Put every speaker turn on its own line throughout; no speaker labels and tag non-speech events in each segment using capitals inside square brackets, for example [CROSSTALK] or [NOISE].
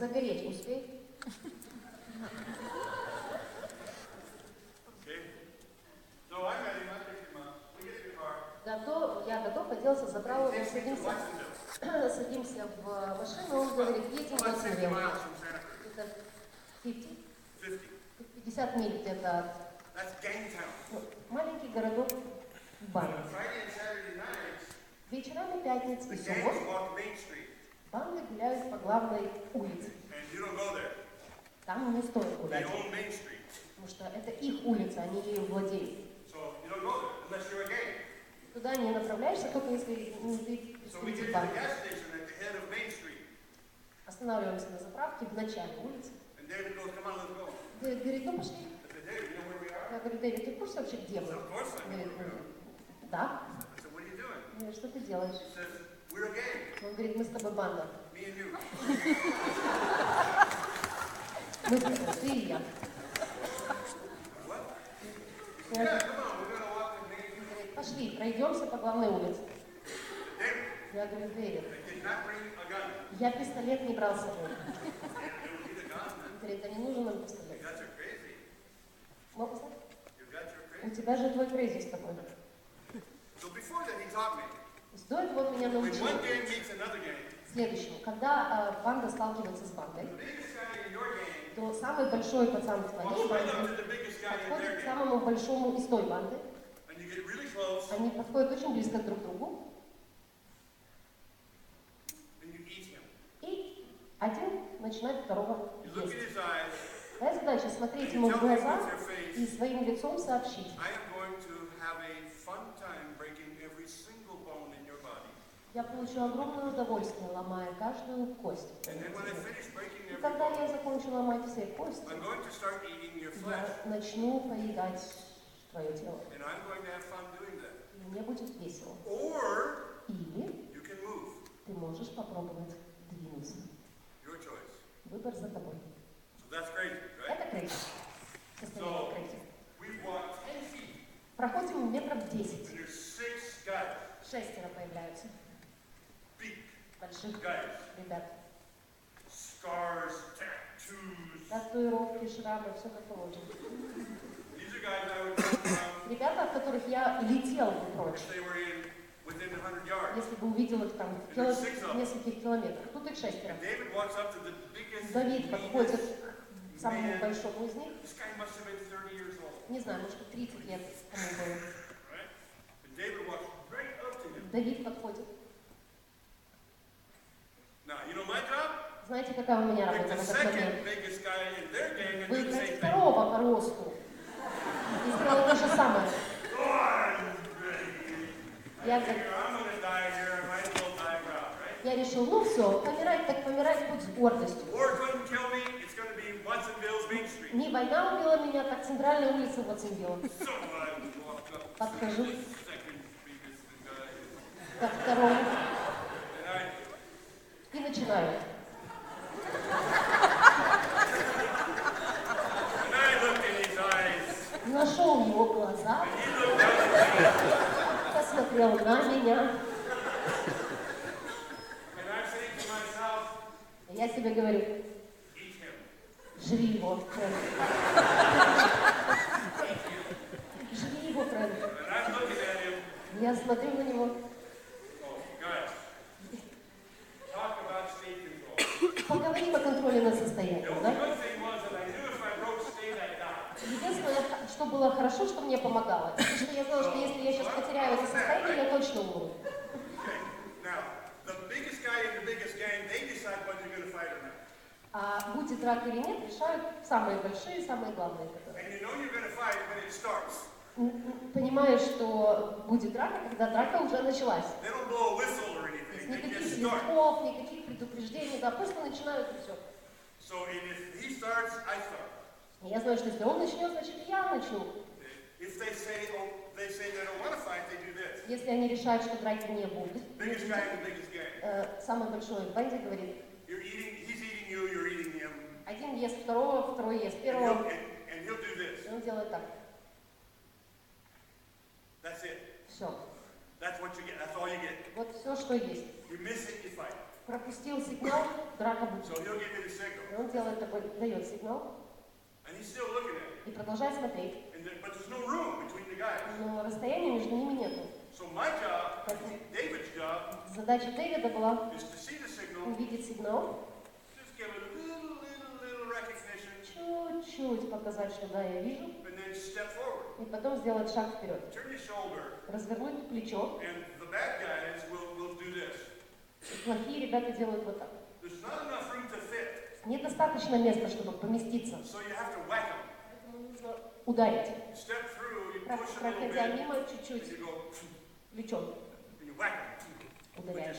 Загореть успей.
Car.
Готов, я готов, оделся, забрал его, садимся, [CLEARS THROAT] садимся в машину, он говорит, едем в
About 50
Ватсонвилл.
miles from Santa Cruz.
Это 50,
50.
50 миль где-то от ну, маленький городок
nights,
Вечерами пятниц
the
и суббот главной
there.
Там не стоит гулять, потому что это их улица, они ею владеют.
So.
Туда не направляешься, только если не ты
So Street,
Останавливаемся на заправке в начале улицы. Дэвид говорит, ну пошли. Я говорю, Дэвид, ты в курсе вообще, где мы? Говорит,
where we are.
«Ну, да. Что ты делаешь? Он говорит, мы с тобой банда.
Main
Он говорит, пошли, пройдемся по главной улице. Я говорю, Дэвид, я пистолет не брал с собой. Говорит, да не нужен нам пистолет.
got your
У тебя же твой крейзи с тобой. То есть до этого он меня научил следующему. Когда э, банда сталкивается с бандой, то самый большой пацан в твоей банде подходит к самому большому из той банды. Они подходят очень близко друг к другу. И один начинает второго есть. Твоя задача смотреть ему в глаза и своим лицом сообщить. Я получу огромное удовольствие, ломая каждую кость. И когда я закончу ломать все кости, я начну поедать твое тело. И мне будет весело. Или ты можешь попробовать двинуться. Выбор за тобой. Это крейзи. Состояние
So-
крейзи.
We walked 10 feet,
Проходим метров 10.
and there's six guys,
Шестеро появляются. Больших ребят.
scars, tattoos.
Татуировки, шрамы, все как положено. Ребята, от которых я летел бы прочь,
if they were in within 100 yards.
если бы увидел их там в, кило- нескольких километрах. Тут их шестеро. Давид подходит к самому большому из них.
This guy must have been 30 years old,
Не знаю, может, 30 лет ему было.
right? And David walks right up to him.
Давид подходит.
Now, you know my job?
Знаете, какая у меня работа в этот момент?
same thing.
второго по росту. И сделать то же самое. Я, я решил, ну все, помирать так помирать, будь с гордостью. Не война убила меня, так центральная улица
to
Подхожу ко второму и начинаю. Глаза, посмотрел на меня. Я себе говорю, жри его, Фрэнк. Жри его, Фрэнк. Я смотрю на него.
oh, guys, talk about state control.
Поговорим о контроле над
The
состоянием,
only
да?
good thing was that I knew if I broke state, I'd die.
Единственное, что было хорошо, что мне помогало, это что я знала, что если я сейчас потеряю это состояние, я точно умру.
Okay, now, the biggest guy in the biggest gang, they decide whether you're gonna fight or not.
А будет драка или нет, решают самые большие, самые главные, которые.
You know
Понимаешь, что будет драка, когда драка уже началась. Никаких свистков, никаких предупреждений, да, просто начинают и все.
So starts.
Я знаю, что если он начнет, значит и я начну.
Say, oh, say fight.
Если они решают, что драки не будет, э, самый большой в банде говорит,
You're eating, he's eating you, you're eating him.
один ест второго, второй ест
And he'll,
первого,
and, and he'll do this.
и он делает так.
That's it.
Все.
That's what you get. That's all you get.
Вот все, что есть.
You miss it, you fight.
Пропустил сигнал, драка будет.
So he'll give you the signal.
И он делает такой, дает сигнал
And he's still looking at
и продолжает смотреть.
it. And there, but there's no room between the guys.
Но расстояния между ними нету. Задача Дэвида была увидеть сигнал, чуть-чуть показать, что да, я вижу, и потом сделать шаг вперед. Развернуть плечо. И плохие ребята делают вот так. Недостаточно места, чтобы поместиться. Поэтому нужно ударить. Проходя мимо, чуть-чуть
your
ударяешь.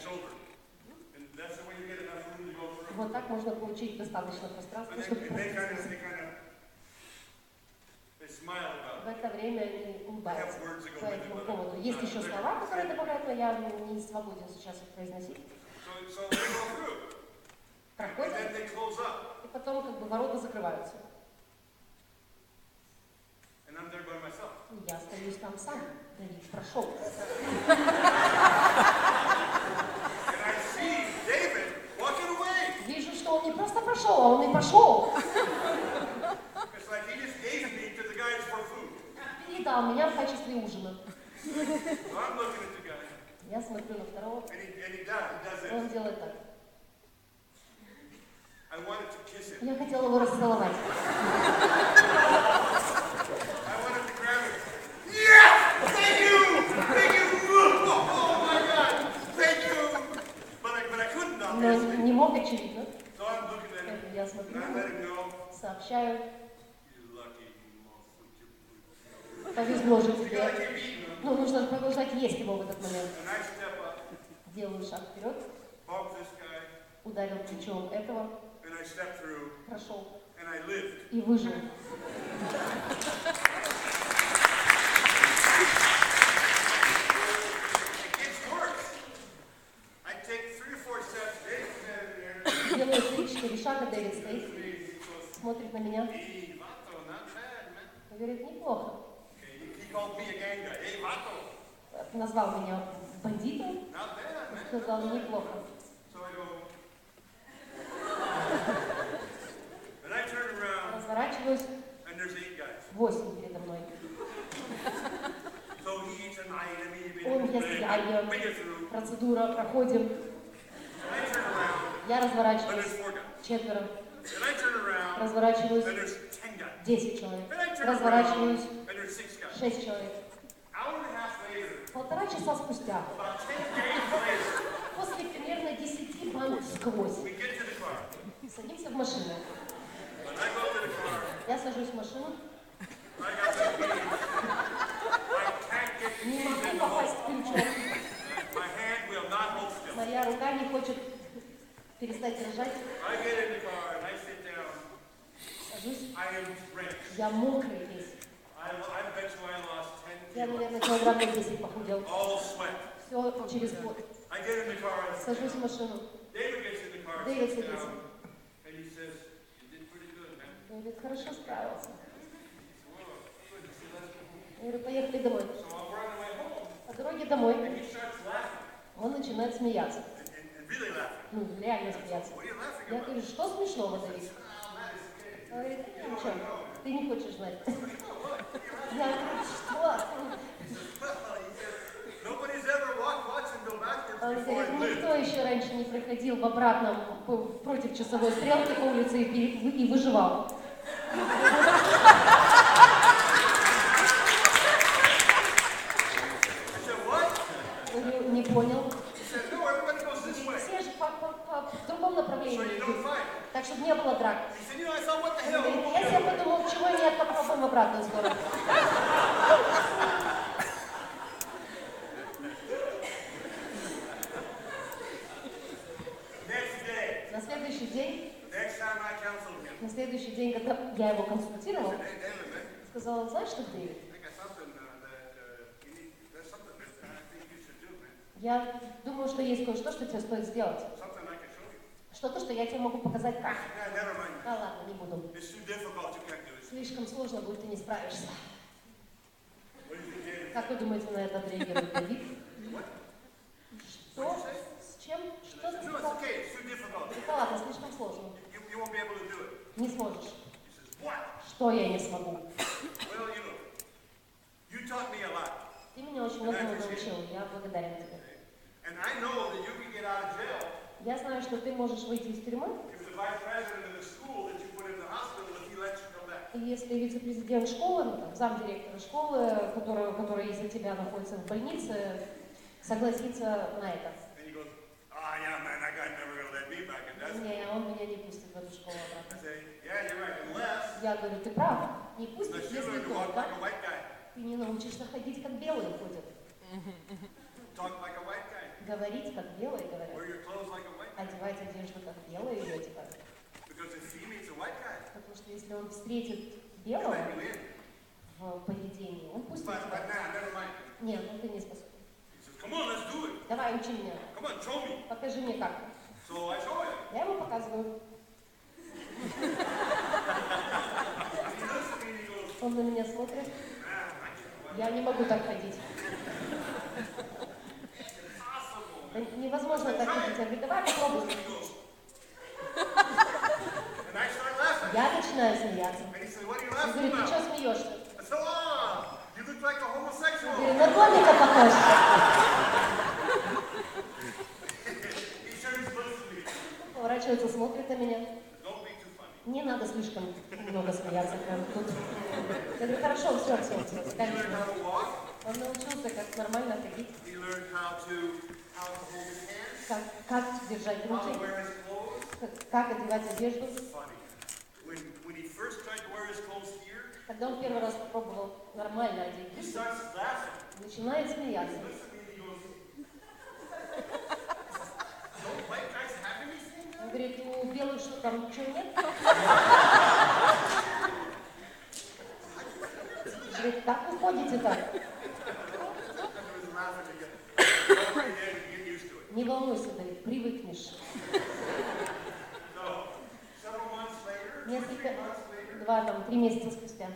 Вот так можно получить достаточно пространства, чтобы В это время они улыбаются по этому поводу.
uh,
Есть еще слова, которые добавляют, но я не свободен сейчас их произносить. Проходят, и потом как бы ворота закрываются.
and I'm there by myself.
Я остаюсь там сам. Прошел.
David walking away.
Вижу, что он не просто прошел, а он и пошел. Передал меня в качестве ужина. Я смотрю на второго,
and he, and he does, he does
и он
this.
делает так.
I wanted to kiss him.
Я хотела его расцеловать.
I wanted to grab him. Yes! Thank you! Thank you! Oh my God! Thank you! But I, but I couldn't,
Но
obviously.
не мог, очевидно. Я смотрю, сообщаю, повезло же тебе. Ну, нужно продолжать есть его в этот момент. Делаю шаг вперед, ударил плечом этого, прошел и выжил. Шага, Дэвид стоит, смотрит на меня и говорит, неплохо. Назвал меня бандитом, сказал, неплохо. Разворачиваюсь, восемь передо мной. Он
get through.
Процедура, проходим. Я разворачиваюсь. Четверо. Разворачиваюсь, десять человек. Разворачиваюсь, шесть человек. Полтора часа спустя, после примерно десяти банд сквозь, садимся в машину. Я сажусь в машину, не могу попасть в
still.
Моя рука не хочет перестать
drenched.
я мокрый весь.
I, I bet you I lost 10
Я, наверное, килограмм на 10 похудел. Все через год. Сажусь в машину. Дэвид садится. говорит, хорошо справился. Я говорю, поехали домой. По дороге домой он начинает смеяться.
and, and, and really laughing.
Ну, реально смеяться. Я говорю, что смешного, Давид? Говорит, ничего, ты не хочешь знать. Я говорю, что?
Lived.
никто еще раньше не проходил в обратном, против часовой стрелки по улице и, и выживал.
консультировал,
сказала, знаешь что,
ты?
я думаю, что есть кое-что, что тебе стоит сделать. Что-то, что я тебе могу показать как. Да ладно, не буду. Слишком сложно будет, ты не справишься. Как вы думаете, на это отреагирует Давид? Что? С чем? Что за... No, it's Да ладно, слишком сложно. Не
сможешь. I know that you can get out of jail.
Я знаю, что ты можешь выйти из тюрьмы, и если вице-президент школы, ну, там, замдиректора школы, который, который из-за тебя находится в больнице, согласится на это.
Ah.
Не, он меня не пустит в эту школу обратно.
say, yeah, you're right, unless,
Я говорю, ты прав, не
unless you
если только ты не научишься ходить, как белые ходят, говорить, как белые говорят, одевать одежду, как белые
white guy,
Потому что если он встретит белого в поведении, он
mind.
Нет, ну ты не способен. Давай, учи меня. Покажи мне как. Я ему показываю.
And he looks at me and he goes,
Он на меня смотрит. Я не могу так ходить. Невозможно так ходить. Я говорю, давай
laughing.
Я начинаю смеяться.
Laughing
говорю, ты что смеешься? Я говорю, на гомика похож. Поворачивается, смотрит на меня.
Don't be too funny.
Не надо слишком много смеяться прям тут. Я говорю, хорошо, все, все, все,
walk.
Он научился, как нормально ходить, как, как держать руки, как, как одевать одежду. Когда он первый раз попробовал нормально одеть, начинает смеяться.
He looks at me and he goes, "Don't white guys have anything?"
Он говорит, у белых что там ничего нет? Вы так?
To it.
Не волнуйся, говорит, привыкнешь. Несколько, два, там, три месяца спустя,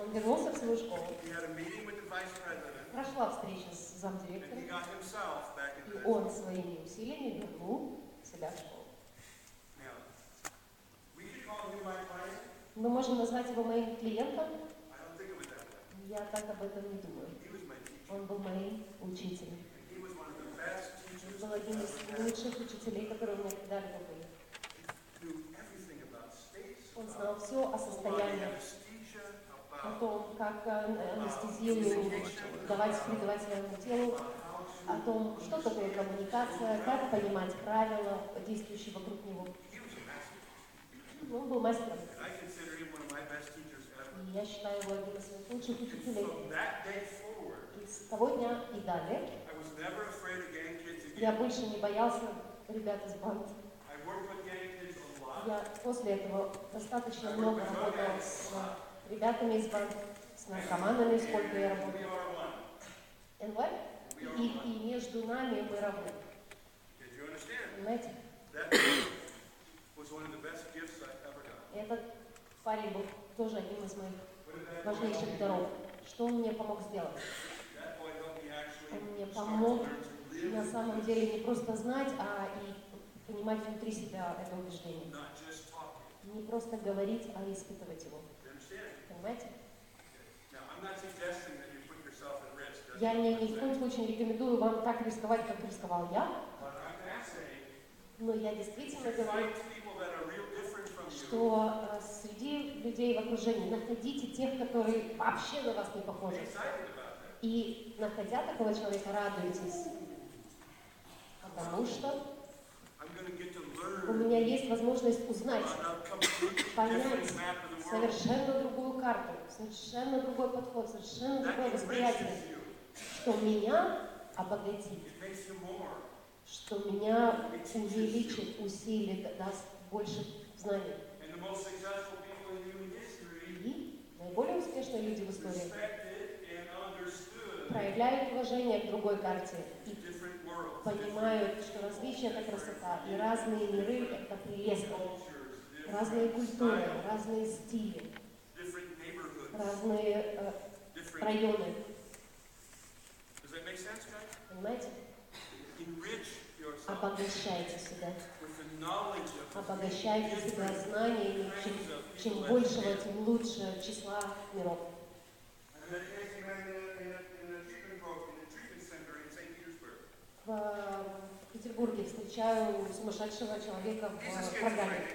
он вернулся в свою школу. Прошла встреча с замдиректором, и он своими усилиями вернул себя в школу. Мы можем назвать его моим клиентом? Я так об этом не думаю. Он был моим учителем. Он был одним из лучших учителей, которые у меня когда-либо были. Он знал все о состоянии, о том, как э, анестезию давать, придавать своему телу, о том, что такое коммуникация, как понимать правила, действующие вокруг него.
He was a master.
Ну, Он был мастером.
And I consider him one of my best teachers ever.
И я считаю его одним из своих лучших учителей.
from that day forward,
И с того дня и далее
I was never afraid of gang kids
я больше не боялся ребят из банд.
I worked with gang kids a lot.
Я после этого достаточно много работал с ребятами из банд, с наркоманами, сколько я работал. НВ? И, и между нами мы равны. Понимаете? Этот парень был тоже одним из моих важнейших даров. Что он мне помог сделать? Он мне помог на самом деле не просто знать, а и понимать внутри себя это убеждение. Не просто говорить, а испытывать его. Понимаете? Я не, ни в коем случае не рекомендую вам так рисковать, как рисковал я, но я действительно говорю, что э, среди людей в окружении находите тех, которые вообще на вас не похожи. И находя такого человека, радуйтесь. Потому что у меня есть возможность узнать, понять совершенно другую карту, совершенно другой подход, совершенно другое восприятие, что меня обогатит, что меня увеличит, усилит, даст больше
history
И наиболее успешные люди в истории. проявляют уважение к другой карте и понимают, что различие – это красота, и разные миры – это прелестно. Разные культуры, разные стили,
different neighborhoods,
разные э,
different.
районы.
Does that make sense, guys?
Понимаете?
Enrich yourself
Обогащайте себя
with the knowledge of the
Обогащайте себя знаниями. Чем, чем большего, тем лучше числа миров. В э, Петербурге встречаю сумасшедшего человека в программе.